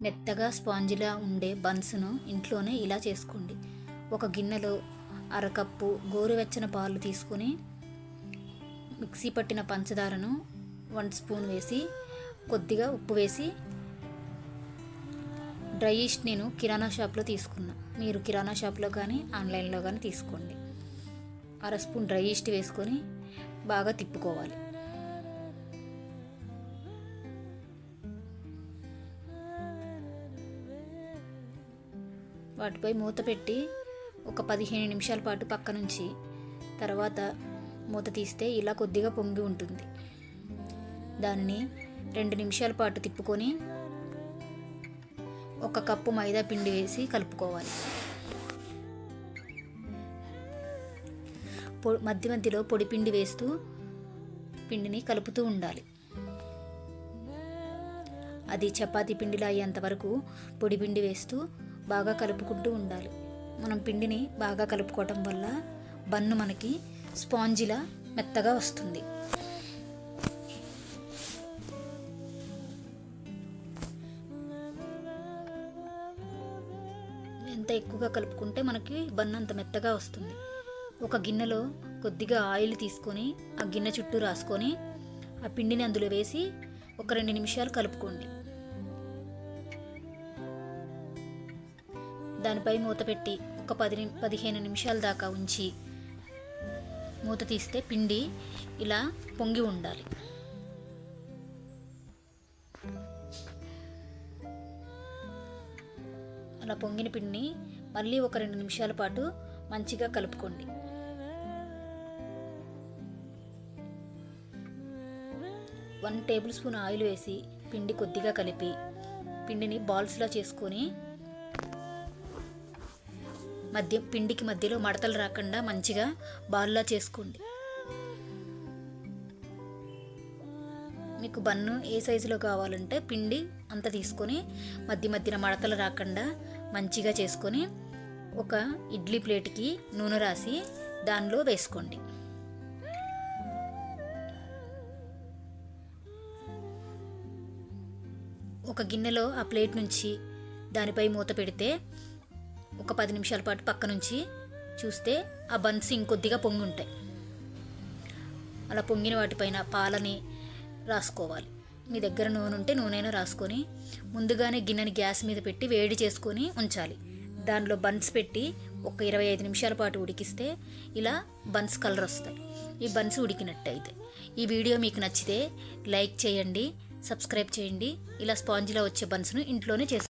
మెత్తగా స్పాంజిలా ఉండే బన్స్ను ఇంట్లోనే ఇలా చేసుకోండి. ఒక గిన్నెలో అరకప్పు గోరువెచ్చని పాలు తీసుకొని మిక్సీ పట్టిన పంచదారను వన్ స్పూన్ వేసి కొద్దిగా ఉప్పు వేసి డ్రై ఈస్ట్ నేను కిరాణా షాప్లో తీసుకున్నా. మీరు కిరాణా షాప్లో కానీ ఆన్లైన్లో కానీ తీసుకోండి. అర స్పూన్ డ్రై ఈస్ట్ వేసుకొని బాగా తిప్పుకోవాలి. వాటిపై మూత పెట్టి ఒక పదిహేను నిమిషాల పాటు పక్క నుంచి తర్వాత మూత తీస్తే ఇలా కొద్దిగా పొంగి ఉంటుంది. దానిని రెండు నిమిషాల పాటు తిప్పుకొని ఒక కప్పు మైదా పిండి వేసి కలుపుకోవాలి. పొ- మధ్య మధ్యలో పొడి పిండి వేస్తూ పిండిని కలుపుతూ ఉండాలి. అది చపాతీ పిండిలో అయ్యేంత వరకు పొడి పిండి వేస్తూ బాగా కలుపుకుంటూ ఉండాలి. మనం పిండిని బాగా కలుపుకోవటం వల్ల బన్ను మనకి స్పాంజిలా మెత్తగా వస్తుంది. ఎంత ఎక్కువగా కలుపుకుంటే మనకి బన్ను అంత మెత్తగా వస్తుంది. ఒక గిన్నెలో కొద్దిగా ఆయిల్ తీసుకొని ఆ గిన్నె చుట్టూ రాసుకొని ఆ పిండిని అందులో వేసి ఒక రెండు నిమిషాలు కలుపుకోండి. దానిపై మూత పెట్టి ఒక పది పదిహేను నిమిషాల దాకా ఉంచి మూత తీస్తే పిండి ఇలా పొంగి ఉండాలి. అలా పొంగిన పిండిని మళ్ళీ ఒక రెండు నిమిషాల పాటు మంచిగా కలుపుకోండి. వన్ టేబుల్ స్పూన్ ఆయిల్ వేసి పిండి కొద్దిగా కలిపి పిండిని బాల్స్లా చేసుకొని మధ్య పిండికి మధ్యలో మడతలు రాకుండా మంచిగా బాల్లా చేసుకోండి. మీకు బన్ను ఏ సైజులో కావాలంటే పిండి అంత తీసుకొని మధ్య మధ్యన మడతలు రాకుండా మంచిగా చేసుకొని ఒక ఇడ్లీ ప్లేట్కి నూనె రాసి దానిలో వేసుకోండి. ఒక గిన్నెలో ఆ ప్లేట్ నుంచి దానిపై మూత పెడితే ఒక పది నిమిషాల పాటు పక్క నుంచి చూస్తే ఆ బన్స్ ఇంకొద్దిగా పొంగి ఉంటాయి అలా పొంగిన వాటిపైన పాలని రాసుకోవాలి. మీ దగ్గర నూనె ఉంటే నూనెను రాసుకొని ముందుగానే గిన్నెని గ్యాస్ మీద పెట్టి వేడి చేసుకొని ఉంచాలి. దానిలో బన్స్ పెట్టి ఒక ఇరవై ఐదు నిమిషాల పాటు ఉడికిస్తే ఇలా బన్స్ కలర్ వస్తాయి. ఈ బన్స్ ఉడికినట్టు అయితే ఈ వీడియో మీకు నచ్చితే లైక్ చేయండి సబ్స్క్రైబ్ చేయండి. ఇలా స్పాంజిలా వచ్చే బన్స్ను ఇంట్లోనే చేసుకోండి